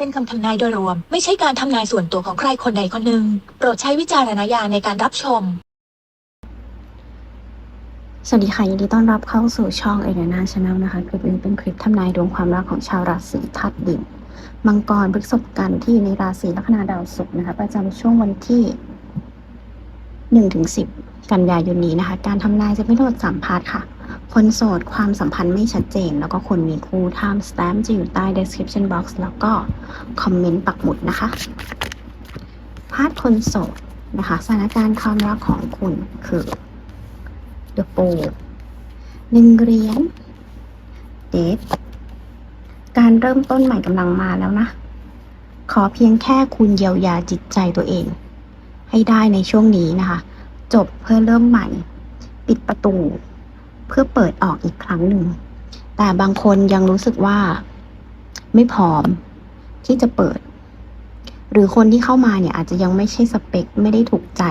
เป็นคำทำนายโดยรวม ไม่ใช่การทำนายส่วนตัวของใครคนใดคนหนึ่ง โปรดใช้วิจารณญาณในการรับชม สวัสดีค่ะยินดีต้อนรับเข้าสู่ช่องเอเดนาชาแนลนะคะ คลิปนี้เป็นคลิปทำนายดวงความรักของชาวราศีธาตุดิน มังกรพฤษภกันที่ในราศีลัคนาดาวศุกร์นะคะ ประจำช่วงวันที่1ถึง10 กันยายนนี้นะคะ การทำนายจะไม่ทั้งหมดสามพาร์ทค่ะ คนโสดความสัมพันธ์ไม่ชัดเจน แล้วก็คนมีคู่ไทม์สแตมป์จะอยู่ใต้ description box แล้วก็คอมเมนต์ปักหมุดนะคะพาร์ทคนโสดนะคะสถานการณ์ความรักของคุณคือ The p o หนึ่งเหรียญเดทการเริ่มต้นใหม่กำลังมาแล้วนะ ขอเพียงแค่คุณเยียวยาจิตใจตัวเอง ให้ได้ในช่วงนี้นะคะ จบเพื่อเริ่มใหม่ ปิดประตู เพื่อเปิดออกอีกครั้งหนึ่ง แต่บางคนยังรู้สึกว่า ไม่พร้อมที่จะเปิด หรือคนที่เข้ามาเนี่ยอาจจะยังไม่ใช่สเปคไม่ได้ถูกใจ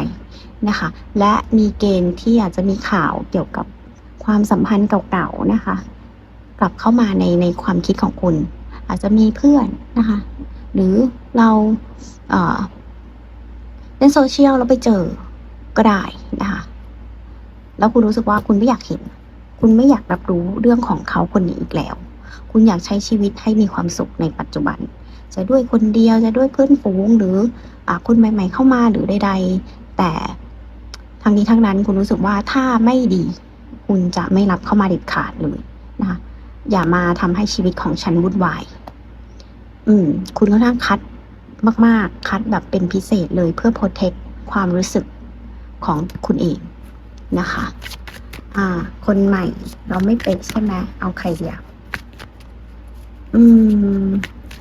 นะคะ และมีเกณฑ์ที่อาจจะมีข่าวเกี่ยวกับความสัมพันธ์เก่าๆนะคะ กลับเข้ามาในในความคิดของคุณ อาจจะมีเพื่อนนะคะ หรือเราเออเล่นโซเชียลแล้วไปเจอก็ได้นะคะ แล้วคุณรู้สึกว่าคุณไม่อยากเห็น คุณไม่อยากรับรู้เรื่องของเขาคนนี้อีกแล้ว คุณอยากใช้ชีวิตให้มีความสุขในปัจจุบัน จะด้วยคนเดียวจะด้วยเพื่อนฝูงหรืออคนใหม่ ๆ เข้ามาหรือใด ๆ แต่ทั้งนี้ทั้งนั้นคุณรู้สึกว่าถ้าไม่ดี คุณจะไม่รับเข้ามาเด็ดขาดเลยนะคะอย่ามาทำให้ชีวิตของฉันวุ่นวาย อืม คุณค่อนข้างคัดมาก ๆ คัดแบบเป็นพิเศษเลยเพื่อโปรเทคความรู้สึกของคุณเองนะคะ อ่า คนใหม่ เราไม่เป็นใช่ไหมเอาใครเดียวอืม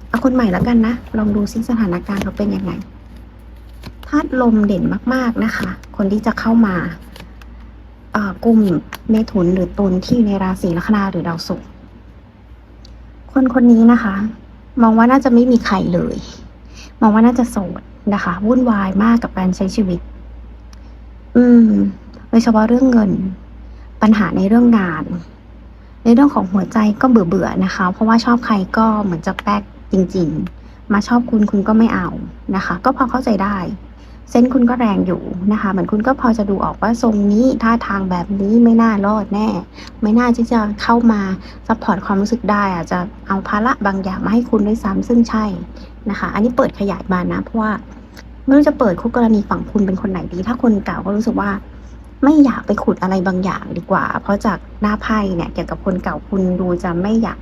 เอาคนใหม่แล้วกันนะ ลองดูซิสถานการณ์เขาเป็นยังไงธาตุลมเด่นมาก ๆนะคะ คนที่จะเข้ามาอ่ากลุ่มเมถุนหรือตุลที่อยู่ในราศีลัคนาหรือดาวศุกร์คนคนนี้นะคะ มองว่าน่าจะไม่มีใครเลย มองว่าน่าจะโสดนะคะ วุ่นวายมากกับการใช้ชีวิต อืมโดยเฉพาะเรื่องเงิน ปัญหาในเรื่องงาน ในเรื่องของหัวใจก็เบื่อเบื่อนะคะ เพราะว่าชอบใครก็เหมือนจะแป๊กจริง ๆ มาชอบคุณคุณก็ไม่เอานะคะ ก็พอเข้าใจได้เส้นคุณก็แรงอยู่นะคะเหมือนคุณก็พอจะดูออกว่าทรงนี้ท่าทางแบบนี้ไม่น่ารอดแน่ ไม่น่าที่จะเข้ามาซัพพอร์ตความรู้สึกได้อาจจะเอาภาระบางอย่างมาให้คุณด้วยซ้ำซึ่งใช่นะคะ อันนี้เปิดขยายมานะ เพราะว่าไม่รู้จะเปิดคู่กรณีฝั่งคุณเป็นคนไหนดี ถ้าคนเก่าก็รู้สึกว่า ไม่อยากไปขุดอะไรบางอย่างดีกว่า เพราะจากหน้าไพ่เนี่ย เกี่ยวกับคนเก่าคุณดูจะไม่อยาก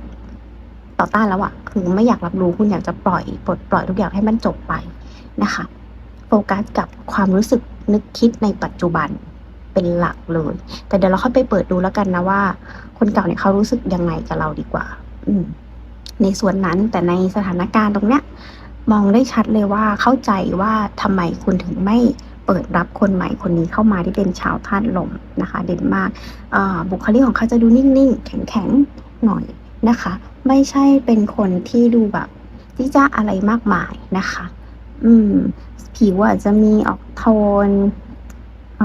ต่อต้านแล้วอะคือไม่อยากรับรู้คุณอยากจะปล่อยปลดปล่อยทุกอย่างให้มันจบไปนะคะ โฟกัสกับความรู้สึกนึกคิดในปัจจุบันเป็นหลักเลย แต่เดี๋ยวเราค่อยไปเปิดดูแล้วกันนะว่า คนเก่าเนี่ยเขารู้สึกยังไงกับเราดีกว่า อืม ในส่วนนั้นแต่ในสถานการณ์ตรงเนี้ย มองได้ชัดเลยว่าเข้าใจว่าทำไมคุณถึงไม่ เปิดรับคนใหม่คนนี้เข้ามาที่เป็นชาวธาตุลมนะคะเด่นมากบุคลิกของเขาจะดูนิ่งๆ แข็งๆ หน่อยนะคะ ไม่ใช่เป็นคนที่ดูแบบที่จะอะไรมากมายนะคะ อืม ผิวอาจจะมีออกโทนอ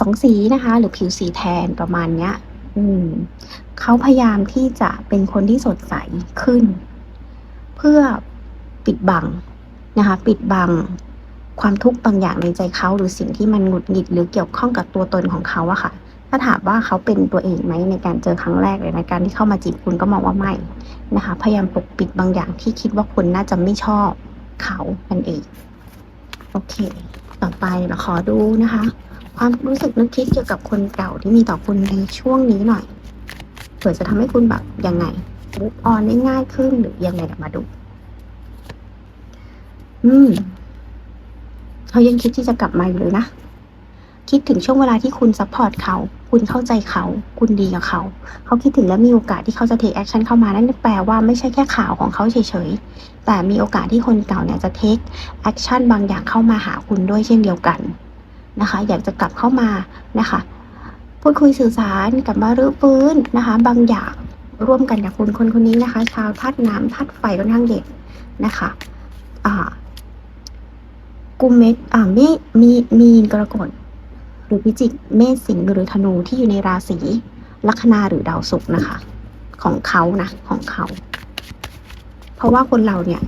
สองสีนะคะ หรือผิวสีแทนประมาณเนี้ย อืม เขาพยายามที่จะเป็นคนที่สดใสขึ้น เพื่อปิดบังนะคะ ปิดบัง ความทุกข์บางอย่างในใจเขาหรือสิ่งที่มันหงุดหงิดหรือเกี่ยวข้องกับตัวตนของเขาอะค่ะ ถ้าถามว่าเขาเป็นตัวเองไหมในการเจอครั้งแรกเลยในการที่เข้ามาจีบคุณก็มองว่าไม่นะคะ พยายามปกปิดบางอย่างที่คิดว่าคุณน่าจะไม่ชอบเขานั่นเอง โอเค ต่อไปเราขอดูนะคะ ความรู้สึกนึกคิดเกี่ยวกับคนเก่าที่มีต่อคุณในช่วงนี้หน่อยเผื่อจะทำให้คุณแบบยังไงมุกออนได้ง่ายขึ้นหรือยังไงมาดู อืม เขายังคิดที่จะกลับมาอยู่เลยนะ คิดถึงช่วงเวลาที่คุณซัพพอร์ตเขา คุณเข้าใจเขา คุณดีกับเขา เขาคิดถึงและมีโอกาสที่เขาจะเทคแอคชั่นเข้ามา นั่นแปลว่าไม่ใช่แค่ข่าวของเขาเฉยๆ แต่มีโอกาสที่คนเก่าเนี่ยจะเทคแอคชั่นบางอย่างเข้ามาหาคุณด้วยเช่นเดียวกันนะคะ อยากจะกลับเข้ามานะคะ พูดคุยสื่อสารกลับมารื้อฟื้นนะคะ บางอย่างร่วมกันกับคุณคนคนนี้นะคะ ชาวธาตุน้ำธาตุไฟค่อนข้างเด่นนะคะ อ่า กุมเมษอ่าเมษมีมีนกรกฎหรือพิจิกเมษสิงห์หรือธนูที่อยู่ในราศีลัคนาหรือดาวศุกร์นะคะ ของเขานะของเขา เพราะว่าคนเราเนี่ย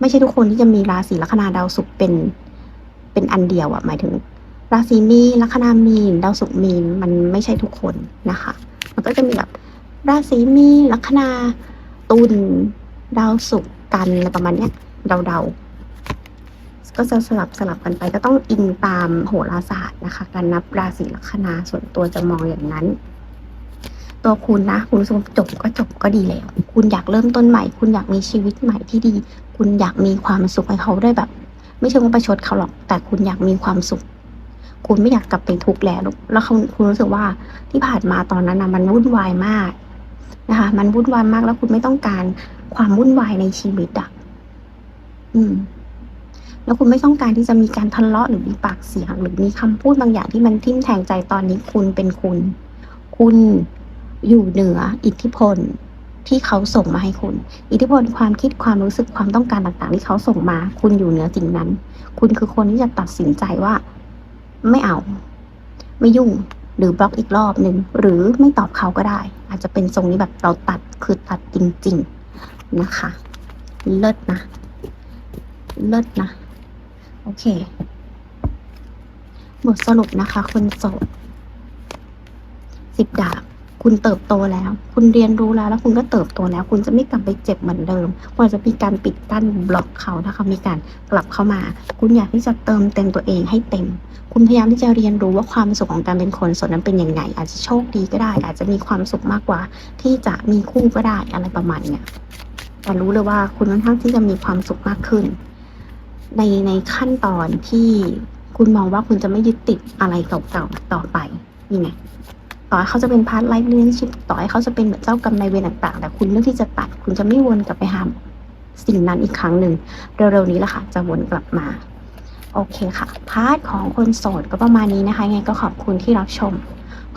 ไม่ใช่ทุกคนที่จะมีราศีลัคนาดาวศุกร์เป็นเป็นอันเดียวอะหมายถึง ราศีมีลัคนามีนดาวศุกร์มีนมันไม่ใช่ทุกคนนะคะ มันก็จะมีแบบราศีมีลัคนาตุลดาวศุกร์กันอะไรประมาณเนี้ยเดาๆ ก็จะสลับสลับกันไปก็ต้องอิงตามโหราศาสตร์นะคะ การนับราศีลัคนาส่วนตัวจะมองอย่างนั้น ตัวคุณนะ คุณสึกว่าจบก็จบก็ดีแล้ว คุณอยากเริ่มต้นใหม่ คุณอยากมีชีวิตใหม่ที่ดี คุณอยากมีความสุขให้เขาได้แบบ ไม่ใช่ว่าประชดเขาหรอก แต่คุณอยากมีความสุข คุณไม่อยากกลับไปทุกข์แล้ว แล้วคุณรู้สึกว่าที่ผ่านมาตอนนั้นนะมันวุ่นวายมากนะคะ มันวุ่นวายมากแล้วคุณไม่ต้องการความวุ่นวายในชีวิตอะ อืม แล้วคุณไม่ต้องการที่จะมีการทะเลาะหรือมีปากเสียง หรือมีคำพูดบางอย่างที่มันทิ่มแทงใจตอนนี้คุณเป็นคุณ คุณอยู่เหนืออิทธิพลที่เขาส่งมาให้คุณ อิทธิพลความคิดความรู้สึกความต้องการต่างๆ ที่เขาส่งมา คุณอยู่เหนือสิ่งนั้น คุณคือคนที่จะตัดสินใจว่า ไม่เอา ไม่ยุ่งหรือบล็อกอีกรอบหนึ่งหรือไม่ตอบเขาก็ได้ อาจจะเป็นทรงนี้แบบเราตัดคือตัดจริง ๆ นะคะ เลิศนะ เลิศนะ โอเค บทสรุปนะคะ คนโสดสิบดาบคุณเติบโตแล้ว คุณเรียนรู้แล้ว แล้วคุณก็เติบโตแล้ว คุณจะไม่กลับไปเจ็บเหมือนเดิมคุณอาจะมีการปิดกั้นบล็อกเขานะคะมีการกลับเข้ามา คุณอยากที่จะเติมเต็มตัวเองให้เต็ม คุณพยายามที่จะเรียนรู้ว่าความสุขของการเป็นคนสดนั้นเป็นยังไง อาจจะโชคดีก็ได้ อาจจะมีความสุขมากกว่า ที่จะมีคู่ก็ได้อะไรประมาณเนี้ยแต่รู้เลยว่าคุณค่อนข้างที่จะมีความสุขมากขึ้น ในในขั้นตอนที่คุณมองว่าคุณจะไม่ยึดติดอะไรเก่าๆต่อไปนี่ไงต่อให้เขาจะเป็นพาร์ทไลฟ์เลี้ยงชิพต่อให้เขาจะเป็นเหมือนเจ้ากรรมนายเวรต่างๆ แต่คุณเลือกที่จะตัด คุณจะไม่วนกลับไปหาสิ่งนั้นอีกครั้งหนึ่งเร็วๆนี้แหละค่ะ จะวนกลับมาโอเคค่ะ พาร์ทของคนโสดก็ประมาณนี้นะคะไงก็ขอบคุณที่รับชม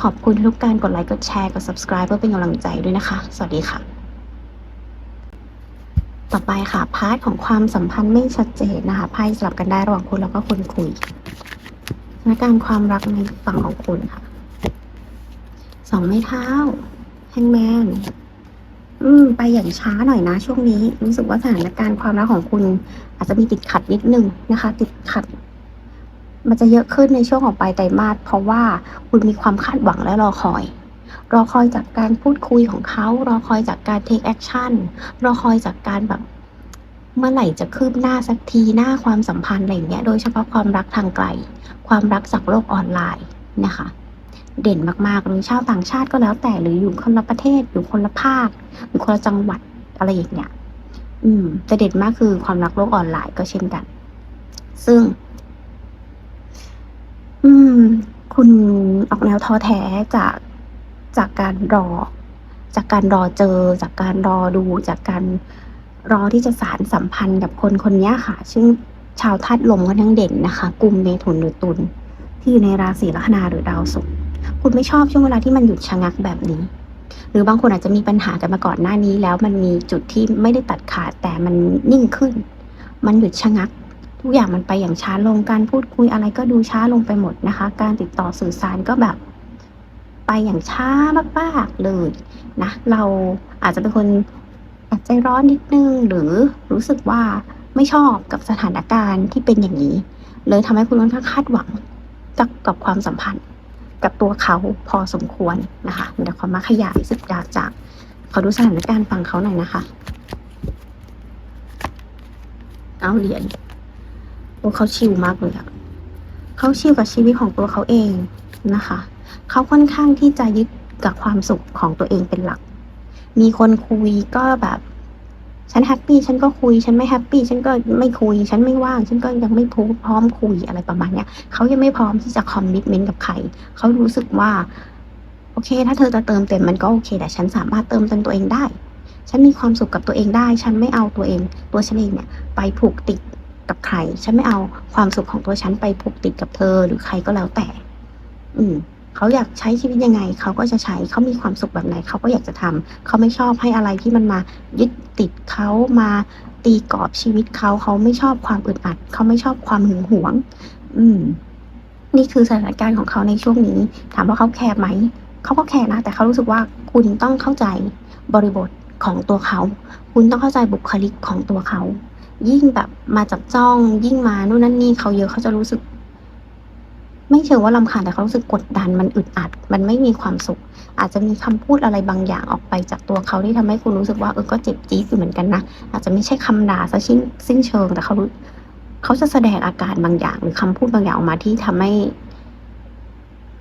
ขอบคุณทุกการกดไลค์กดแชร์กด subscribe เพื่อเป็นกำลังใจด้วยนะคะ สวัสดีค่ะ ต่อไปค่ะพาร์ทของความสัมพันธ์ไม่ชัดเจนนะคะไพ่สลับกันได้ระหว่างคุณแล้วก็คนคุยสถานการณ์ความรักในฝั่งของคุณค่ะสองไม้เท้าแฮงแมนอืม ไปอย่างช้าหน่อยนะ ช่วงนี้รู้สึกว่าสถานการณ์ความรักของคุณอาจจะมีติดขัดนิดนึงนะคะ ติดขัด มันจะเยอะขึ้นในช่วงของปลายไตรมาสเพราะว่าคุณมีความคาดหวังและรอคอย รอคอยจากการพูดคุยของเขา รอคอยจากการ take action รอคอยจากการแบบเมื่อไหร่จะคืบหน้าสักทีหน้าความสัมพันธ์อะไรอย่างเงี้ย โดยเฉพาะความรักทางไกล ความรักจากโลกออนไลน์นะคะ เด่นมากๆหรือชาวต่างชาติก็แล้วแต่หรืออยู่คนละประเทศอยู่คนละภาคหรือคนละจังหวัดอะไรอย่างเงี้ย อืมจะเด่นมากคือความรักโลกออนไลน์ก็เช่นกัน ซึ่ง อืม คุณออกแนวท้อแท้จาก จากการรอ จากการรอเจอ จากการรอดู จากการรอที่จะสารสัมพันธ์กับคนคนนี้ค่ะ ซึ่งชาวธาตุลมก็ทั้งเด่นนะคะ กลุ่มเมถุนหรือตุลที่อยู่ในราศีลัคนาหรือดาวศุกร์คุณไม่ชอบช่วงเวลาที่มันหยุดชะงักแบบนี้ หรือบางคนอาจจะมีปัญหากันมาก่อนหน้านี้ แล้วมันมีจุดที่ไม่ได้ตัดขาดแต่มันนิ่งขึ้น มันหยุดชะงัก ทุกอย่างมันไปอย่างช้าลงการพูดคุยอะไรก็ดูช้าลงไปหมดนะคะ การติดต่อสื่อสารก็แบบ ไปอย่างช้ามากๆเลยนะเราอาจจะเป็นคนอาจใจร้อนนิดนึง หรือรู้สึกว่าไม่ชอบกับสถานการณ์ที่เป็นอย่างนี้ เลยทำให้คุณค่อนข้างคาดหวังกับกับความสัมพันธ์ กับตัวเขาพอสมควรนะคะเดี๋ยวขอมาขยายสิบดาวจากขอดูสถานการณ์ฝั่งเขาหน่อยนะคะเอาเหรียญโอ้เขาชิลมากเลยอะเขาชิลกับชีวิตของตัวเขาเองนะคะ เขาค่อนข้างที่จะยึดกับความสุขของตัวเองเป็นหลัก มีคนคุยก็แบบฉันแฮปปี้ฉันก็คุย ฉันไม่แฮปปี้ฉันก็ไม่คุย ฉันไม่ว่าง ฉันก็ยังไม่พูดพร้อมคุยอะไรประมาณเนี้ยเขายังไม่พร้อมที่จะคอมมิชเมนต์กับใครเขารู้สึกว่า โอเค ถ้าเธอจะเติมเต็มมันก็โอเค แต่ฉันสามารถเติมเต็มตัวเองได้ ฉันมีความสุขกับตัวเองได้ ฉันไม่เอาตัวเอง ตัวฉันเองเนี่ย ไปผูกติดกับใคร ฉันไม่เอาความสุขของตัวฉันไปผูกติดกับเธอหรือใครก็แล้วแต่ อืม เขาอยากใช้ชีวิตยังไง เขาก็จะใช้เขามีความสุขแบบไหน เขาก็อยากจะทำเขาไม่ชอบให้อะไรที่มันมายึดติดเขามาตีกรอบชีวิตเขาเขาไม่ชอบความอึดอัด เขาไม่ชอบความหึงหวง อืม นี่คือสถานการณ์ของเขาในช่วงนี้ ถามว่าเขาแคร์ไหมเขาก็แคร์นะ แต่เขารู้สึกว่าคุณต้องเข้าใจบริบทของตัวเขา คุณต้องเข้าใจบุคลิกของตัวเขา ยิ่งแบบมาจับจ้อง ยิ่งมานู่นนั่นนี่เขาเยอะเขาจะรู้สึก ไม่เชิงว่าลำคาญแต่เขารู้สึกกดดันมันอึดอัด มันไม่มีความสุข อาจจะมีคำพูดอะไรบางอย่างออกไปจากตัวเขาที่ทำให้คุณรู้สึกว่าเออก็เจ็บจี๊ดอยู่เหมือนกันนะอาจจะไม่ใช่คำด่าซะสิ้นสิ้นเชิง แต่เขารู้เขาจะแสดงอาการบางอย่าง หรือคำพูดบางอย่างออกมาที่ทำให้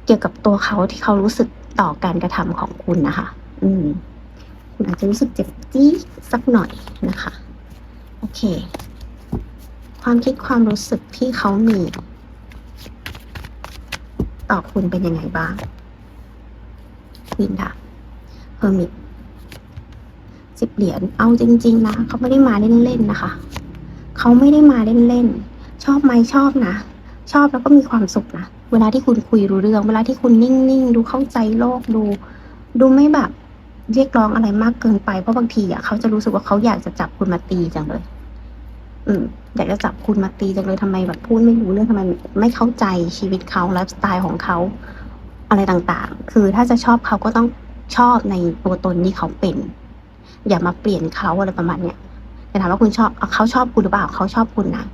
เกี่ยวกับตัวเขาที่เขารู้สึกต่อการกระทำของคุณนะคะ อืม คุณอาจจะรู้สึกเจ็บจี๊ดสักหน่อยนะคะ โอเค ความคิดความรู้สึกที่เขามี ต่อคุณเป็นยังไงบ้างวินดาเฮอร์มิตสิบเหรียญเอาจริง ๆ นะเขาไม่ได้มาเล่นๆนะคะ เขาไม่ได้มาเล่นๆชอบไหมชอบนะ ชอบแล้วก็มีความสุขนะ เวลาที่คุณคุยรู้เรื่อง เวลาที่คุณนิ่งๆ ดูเข้าใจโลกดู ดูไม่แบบเรียกร้องอะไรมากเกินไปเพราะบางทีอะเขาจะรู้สึกว่าเขาอยากจะจับคุณมาตีจังเลย อืมอยากจะจับคุณมาตีจังเลยทำไมแบบพูดไม่รู้เรื่องทำไมไม่เข้าใจชีวิตเขาไลฟ์สไตล์ของเขาอะไรต่างๆ คือถ้าจะชอบเขาก็ต้องชอบในตัวตนที่เขาเป็น อย่ามาเปลี่ยนเขาอะไรประมาณเนี้ยแต่ถามว่าคุณชอบเขาชอบคุณหรือเปล่าเขาชอบคุณนะ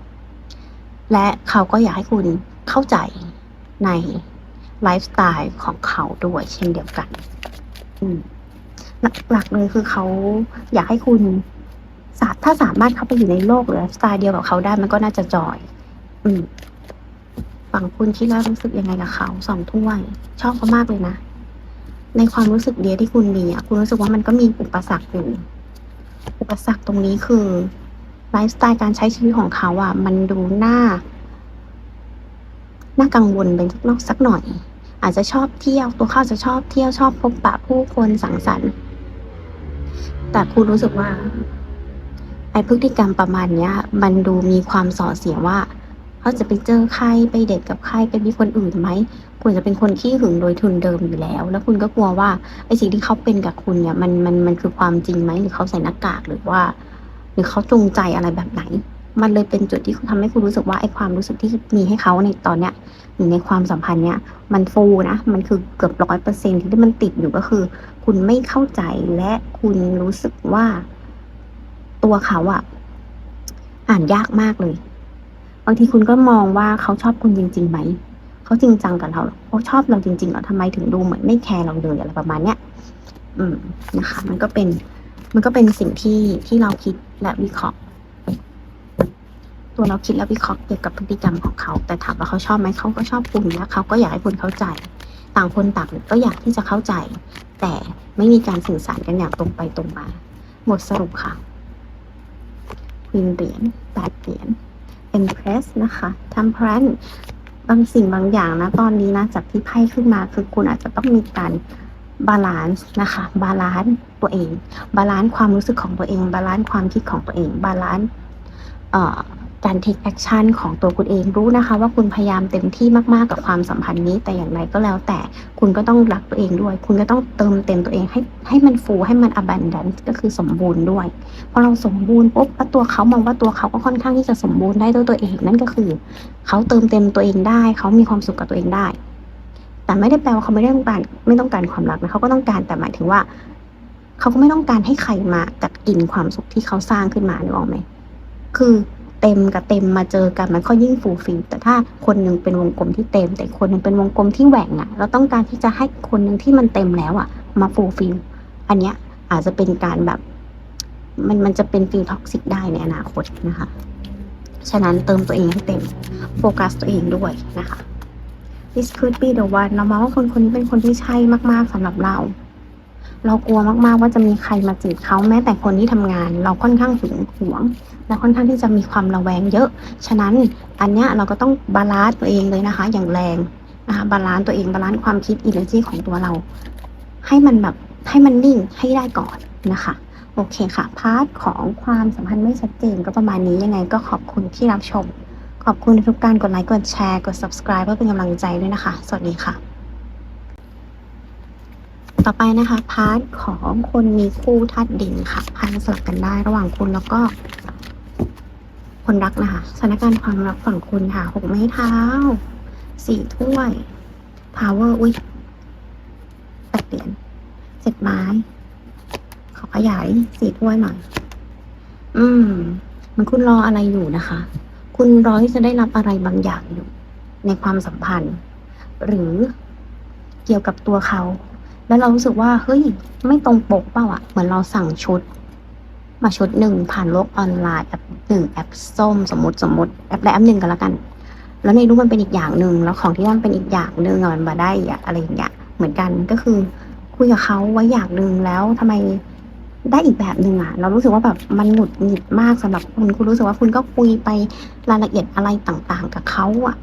และเขาก็อยากให้คุณเข้าใจในไลฟ์สไตล์ของเขาด้วยเช่นเดียวกัน อืมหลักๆเลยคือเขาอยากให้คุณ ถ้าสามารถเข้าไปอยู่ในโลกหรือสไตล์เดียวกับเขาได้มันก็น่าจะจอย อืมฝั่งคุณคิดแล้วรู้สึกยังไงกับเขาสองถ้วย ชอบเขามากเลยนะ ในความรู้สึกเดียที่คุณมีอะคุณรู้สึกว่ามันก็มีอุปสรรคอยู่ อุปสรรคตรงนี้คือไลฟ์สไตล์การใช้ชีวิตของเขาอะ มันดูน่าน่ากังวลเป็นสักนอกสักหน่อย อาจจะชอบเที่ยวตัวเขาจะชอบเที่ยวชอบพบปะผู้คนสังสรรค์ แต่คุณรู้สึกว่า ไอพฤติกรรมประมาณเนี้ย มันดูมีความส่อเสียว่าเขาจะไปเจอใครไปเดทกับใครไปมีคนอื่นไหมคุณจะเป็นคนขี้หึงโดยทุนเดิมอยู่แล้ว แล้วคุณก็กลัวว่าไอสิ่งที่เขาเป็นกับคุณเนี่ยมันมันมันคือความจริงไหมหรือเขาใส่หน้ากากหรือว่า หรือเขาจงใจอะไรแบบไหน มันเลยเป็นจุดที่ทำให้คุณรู้สึกว่าไอความรู้สึกที่มีให้เขาในตอนเนี้ยหรือในความสัมพันธ์เนี้ยมันฟูนะมันคือเกือบร้อยเปอร์เซ็นที่มันติดอยู่ก็คือ คุณไม่เข้าใจและคุณรู้สึกว่า ตัวเขาอะอ่านยากมากเลย บางทีคุณก็มองว่าเขาชอบคุณจริงๆไหม เขาจริงจังกับเราเหรอเขาชอบเราจริงๆเหรอทำไมถึงดูเหมือนไม่แคร์เราเลยอะไรประมาณเนี้ย อืมนะคะ มันก็เป็น มันก็เป็นสิ่งที่ที่เราคิดและวิเคราะห์ ตัวเราคิดและวิเคราะห์เกี่ยวกับพฤติกรรมของเขา แต่ถามว่าเขาชอบไหมเขาก็ชอบคุณและเขาก็อยากให้คุณเข้าใจ ต่างคนต่างก็อยากที่จะเข้าใจ แต่ไม่มีการสื่อสารกันอย่างตรงไปตรงมา หมดสรุปค่ะ ควีนเหรียญแปดเหรียญ Empress นะคะ Temperance บางสิ่งบางอย่างนะ ตอนนี้นะ จากที่ไพ่ขึ้นมาคือคุณอาจจะต้องมีการบาลานซ์นะคะ บาลานซ์ตัวเอง บาลานซ์ความรู้สึกของตัวเอง บาลานซ์ความคิดของตัวเอง บาลานซ์เอ่อ การ take action ของตัวคุณเองรู้นะคะ ว่าคุณพยายามเต็มที่มากๆกับความสัมพันธ์นี้ แต่อย่างไรก็แล้วแต่คุณก็ต้องรักตัวเองด้วย คุณก็ต้องเติมเต็มตัวเองให้ให้มันฟูให้มัน abundant ก็คือสมบูรณ์ด้วยพอเราสมบูรณ์ปุ๊บแล้วตัวเขามองว่าตัวเขาก็ค่อนข้างที่จะสมบูรณ์ได้ด้วยตัวเอง นั่นก็คือ เขาเติมเต็มตัวเองได้ เขามีความสุขกับตัวเองได้ แต่ไม่ได้แปลว่าเขาไม่ได้ต้องการไม่ต้องการความรักนะเขาก็ต้องการแต่หมายถึงว่า เขาก็ไม่ต้องการให้ใครมากัดกินความสุขที่เขาสร้างขึ้นมานึกออกไหมคือ เต็มกับเต็มมาเจอกันมันก็ยิ่งฟูฟิลแต่ถ้าคนหนึ่งเป็นวงกลมที่เต็ม แต่คนหนึ่งเป็นวงกลมที่แหว่งอะเราต้องการที่จะให้คนหนึ่งที่มันเต็มแล้วอะมาฟูฟิลอันเนี้ยอาจจะเป็นการแบบ มันมันจะเป็นฟิลท็อกซิกได้ในอนาคตนะคะ ฉะนั้นเติมตัวเองให้เต็มโฟกัสตัวเองด้วยนะคะ this could be the one เรามองว่าคนคนนี้เป็นคนที่ใช่มากๆสำหรับเรา เรากลัวมากๆว่าจะมีใครมาจีบเขาแม้แต่คนที่ทำงาน เราค่อนข้างหึงหวง และค่อนข้างที่จะมีความระแวงเยอะ ฉะนั้นอันเนี้ยเราก็ต้องบาลานซ์ตัวเองเลยนะคะ อย่างแรงนะคะบาลานซ์ตัวเองบาลานซ์ความคิด energy ของตัวเรา ให้มันแบบให้มันนิ่งให้ได้ก่อนนะคะโอเคค่ะพาร์ทของความสัมพันธ์ไม่ชัดเจนก็ประมาณนี้ยังไงก็ขอบคุณที่รับชม ขอบคุณทุกการกดไลค์กดแชร์กด subscribe เพื่อเป็นกำลังใจด้วยนะคะ สวัสดีค่ะ ต่อไปนะคะพาร์ทของคนมีคู่ธาตุดินค่ะไพ่สลับกันได้ระหว่างคุณแล้วก็ คนรักนะคะสถานการณ์ความรักฝั่งคุณค่ะหกไม้เท้าสี่ถ้วย power อุ้ยแปดเหรียญเจ็ดไม้ ขอขยายสี่ถ้วยหน่อย อืม มันคุณรออะไรอยู่นะคะ คุณรอที่จะได้รับอะไรบางอย่างอยู่ ในความสัมพันธ์ หรือเกี่ยวกับตัวเขา แล้วเรารู้สึกว่าเฮ้ยไม่ตรงปกเปล่าอะเหมือนเราสั่งชุด มาชุดหนึ่งผ่านโลกออนไลน์แอปหนึ่งแอปส้มสมมติสมมติแอปใดแอปหนึ่งกันแล้วกัน แล้วในรูปมันเป็นอีกอย่างหนึ่งแล้วของที่มันเป็นอีกอย่างหนึ่งอะมันมาได้อะอะไรอย่างเงี้ยเหมือนกันก็คือคุยกับเขาไว้อย่างหนึ่งแล้วทำไมได้อีกแบบหนึ่งอะเรารู้สึกว่าแบบมันหงุดหงิดมากสำหรับคุณคุณรู้สึกว่าคุณก็คุยไปรายละเอียดอะไรต่างๆ กับเขาอะ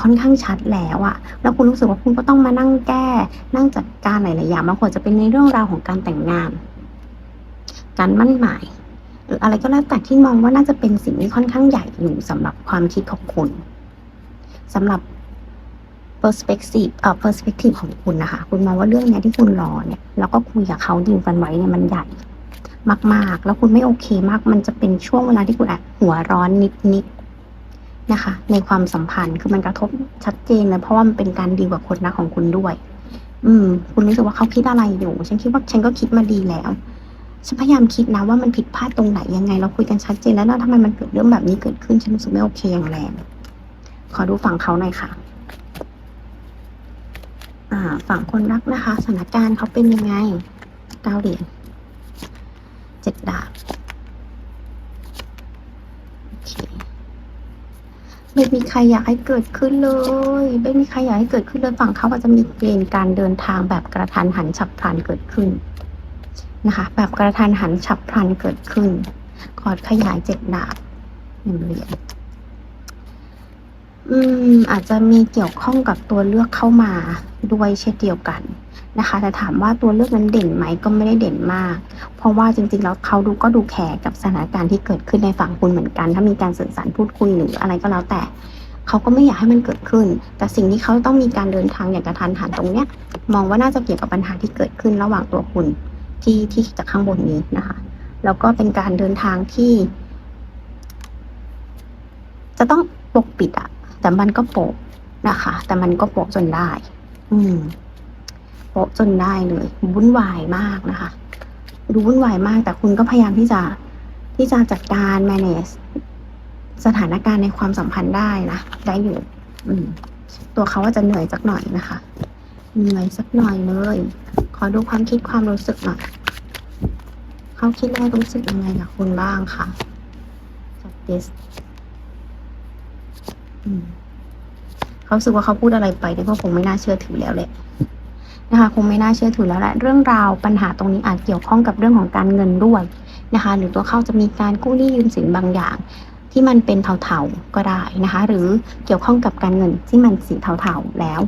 ค่อนข้างชัดแล้วอะแล้วคุณรู้สึกว่าคุณก็ต้องมานั่งแก้ นั่งจัดการหลายๆอย่างบางคนจะเป็นในเรื่องราวของการแต่งงาน การมั่นหมาย หรืออะไรก็แล้วแต่ที่มองว่าน่าจะเป็นสิ่งที่ค่อนข้างใหญ่อยู่สำหรับความคิดของคุณสำหรับ perspective เอ่อ perspective ของคุณนะคะ คุณมองว่าเรื่องเนี้ยที่คุณรอเนี่ย แล้วก็คุยกับเขาดีลกันไว้เนี่ยมันใหญ่ มาก ๆ แล้วคุณไม่โอเคมาก มันจะเป็นช่วงเวลาที่คุณอาจหัวร้อนนิดๆ นะคะ ในความสัมพันธ์คือมันกระทบชัดเจนเลยเพราะว่ามันเป็นการดีลกับคนรักของคุณด้วย อืม คุณรู้สึกว่าเขาคิดอะไรอยู่ ฉันคิดว่าฉันก็คิดมาดีแล้วฉันพยายามคิดนะว่ามันผิดพลาดตรงไหนยังไง เราคุยกันชัดเจนแล้วแล้วทำไมมันเกิดเรื่องแบบนี้เกิดขึ้นฉันรู้สึกไม่โอเคอย่างแรงขอดูฝั่งเขาหน่อยค่ะ อ่า ฝั่งคนรักนะคะสถานการณ์เขาเป็นยังไงเก้าเหรียญเจ็ดดาบโอเค ไม่มีใครอยากให้เกิดขึ้นเลย ไม่มีใครอยากให้เกิดขึ้นเลยฝั่งเขาอาจจะมีเกณฑ์การเดินทางแบบกระทันหันฉับพลันเกิดขึ้นนะคะ แบบกระทันหันฉับพลันเกิดขึ้นขอดขยายเจ็ดดาบหนึ่งเหรียญ อืมอาจจะมีเกี่ยวข้องกับตัวเลือกเข้ามาด้วยเช่นเดียวกันนะคะแต่ถามว่าตัวเลือกนั้นเด่นไหมก็ไม่ได้เด่นมาก เพราะว่าจริงๆแล้วเขาดูก็ดูแคร์กับสถานการณ์ที่เกิดขึ้นในฝั่งคุณเหมือนกัน ถ้ามีการสื่อสารพูดคุยหรืออะไรก็แล้วแต่เขาก็ไม่อยากให้มันเกิดขึ้น แต่สิ่งที่เขาต้องมีการเดินทางอย่างกระทันหันตรงเนี้ย มองว่าน่าจะเกี่ยวกับปัญหาที่เกิดขึ้นระหว่างตัวคุณที่ที่จากข้างบนนี้นะคะ แล้วก็เป็นการเดินทางที่ จะต้องปกปิดอะ แต่มันก็โปะนะคะ แต่มันก็โปะจนได้ อืมโปะจนได้เลยวุ่นวายมากนะคะดูวุ่นวายมาก แต่คุณก็พยายามที่จะที่จะจัดการ manage สถานการณ์ในความสัมพันธ์ได้นะได้อยู่อืม ตัวเขาว่าจะเหนื่อยสักหน่อยนะคะเหนื่อยสักหน่อยเลย ขอดูความคิดความรู้สึกหน่อยเขาคิดและรู้สึกยังไงกับคุณบ้างค่ะจาก this อืม เขาสึกว่าเขาพูดอะไรไปเนี่ยก็คงไม่น่าเชื่อถือแล้วแหละนะคะคงไม่น่าเชื่อถือแล้วแหละเรื่องราวปัญหาตรงนี้อาจเกี่ยวข้องกับเรื่องของการเงินด้วยนะคะ หรือตัวเขาจะมีการกู้หนี้ยืมสินบางอย่าง ที่มันเป็นเทาๆก็ได้นะคะ หรือเกี่ยวข้องกับการเงินที่มันสีเทาๆแล้ว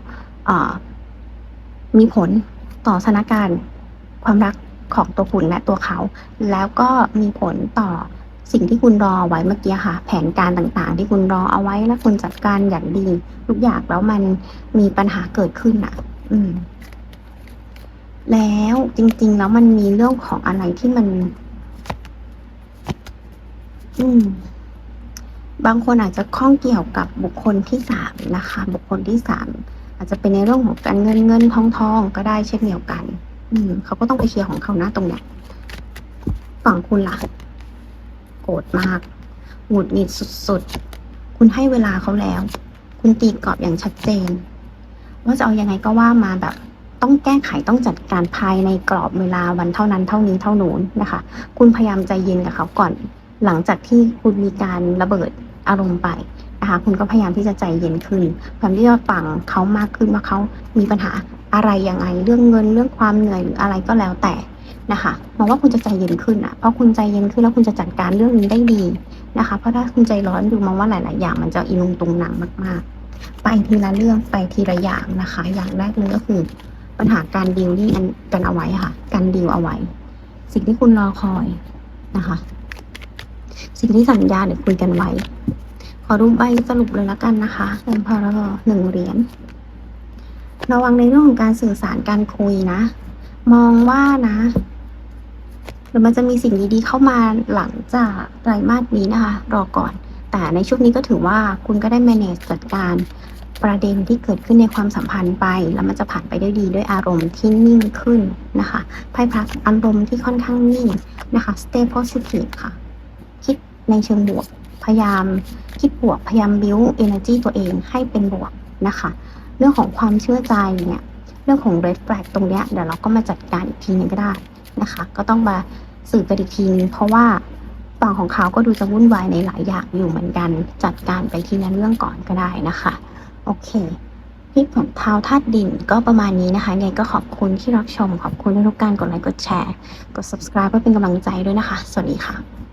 มีผลต่อสถานการณ์ความรักของตัวคุณและตัวเขา แล้วก็มีผลต่อ สิ่งที่คุณรอไว้เมื่อกี้ค่ะ แผนการต่างๆ ที่คุณรอเอาไว้และคุณจัดการอย่างดีทุกอย่างแล้วมันมีปัญหาเกิดขึ้นอะ อืม แล้วจริง ๆ แล้วมันมีเรื่องของอะไรที่มัน อืม บางคนอาจจะข้องเกี่ยวกับบุคคลที่สามนะคะ บุคคลที่สามอาจจะเป็นในเรื่องของการเงินเงินทองทองก็ได้เช่นเดียวกัน อืม เขาก็ต้องไปเคลียร์ของเขานะตรงเนี้ยฝั่งคุณล่ะ รธมากหงุดหงิดสุดๆ คุณให้เวลาเขาแล้ว คุณตีกรอบอย่างชัดเจน ว่าจะเอายังไงก็ว่ามาแบบต้องแก้ไขต้องจัดการภายในกรอบเวลาวันเท่านั้นเท่านี้เท่านู้นนะคะ คุณพยายามใจเย็นกับเขาก่อน หลังจากที่คุณมีการระเบิดอารมณ์ไปนะคะคุณก็พยายามที่จะใจเย็นขึ้นพยายามที่จะฟังเขามากขึ้นว่าเขามีปัญหาอะไรยังไง เรื่องเงินเรื่องความเหนื่อยหรืออะไรก็แล้วแต่ นะคะมองว่าคุณจะใจเย็นขึ้นอะเพราะคุณใจเย็นขึ้นแล้วคุณจะจัดการเรื่องนี้ได้ดีนะคะ เพราะถ้าคุณใจร้อนดูมองว่าหลาย ๆ อย่างมันจะอินุงตุงหนังมาก ๆ ไปทีละเรื่องไปทีละอย่างนะคะ อย่างแรกเลยก็คือปัญหาการดีลนี่กันเอาไว้ค่ะ การดีลเอาไว้ สิ่งที่คุณรอคอยนะคะ สิ่งที่สัญญาหรือคุยกันไว้ ขอดูปใบสรุปเลยละกันนะคะเป็นพอแล้วหนึ่งเหรียญระวังในเรื่องของการสื่อสารการคุยนะ มองว่านะ เดี๋ยวมันจะมีสิ่งดีๆเข้ามาหลังจากไตรมาสนี้นะคะ รอก่อน แต่ในช่วงนี้ก็ถือว่าคุณก็ได้ manage จัดการประเด็นที่เกิดขึ้นในความสัมพันธ์ไป แล้วมันจะผ่านไปได้ดีด้วยอารมณ์ที่นิ่งขึ้นนะคะไพ่พลัสอารมณ์ที่ค่อนข้างนิ่งนะคะ stay positive ค่ะ คิดในเชิงบวก พยายามคิดบวก พยายามบิ้ว energy ตัวเองให้เป็นบวกนะคะ เรื่องของความเชื่อใจเนี่ย เรื่องของ red flag ตรงเนี้ยเดี๋ยวเราก็มาจัดการอีกทีหนึงก็ได้ นะคะ ก็ต้องมาสืบกันอีกทีนึงเพราะว่าฝั่งของเขาก็ดูจะวุ่นวายในหลายอย่างอยู่เหมือนกัน จัดการไปทีละเรื่องก่อนก็ได้นะคะ โอเคคลิปของเท้าธาตุดินก็ประมาณนี้นะคะไงก็ขอบคุณที่รับชม ขอบคุณทุกการกดไลค์กดแชร์ กด subscribe เพื่อเป็นกำลังใจด้วยนะคะ สวัสดีค่ะ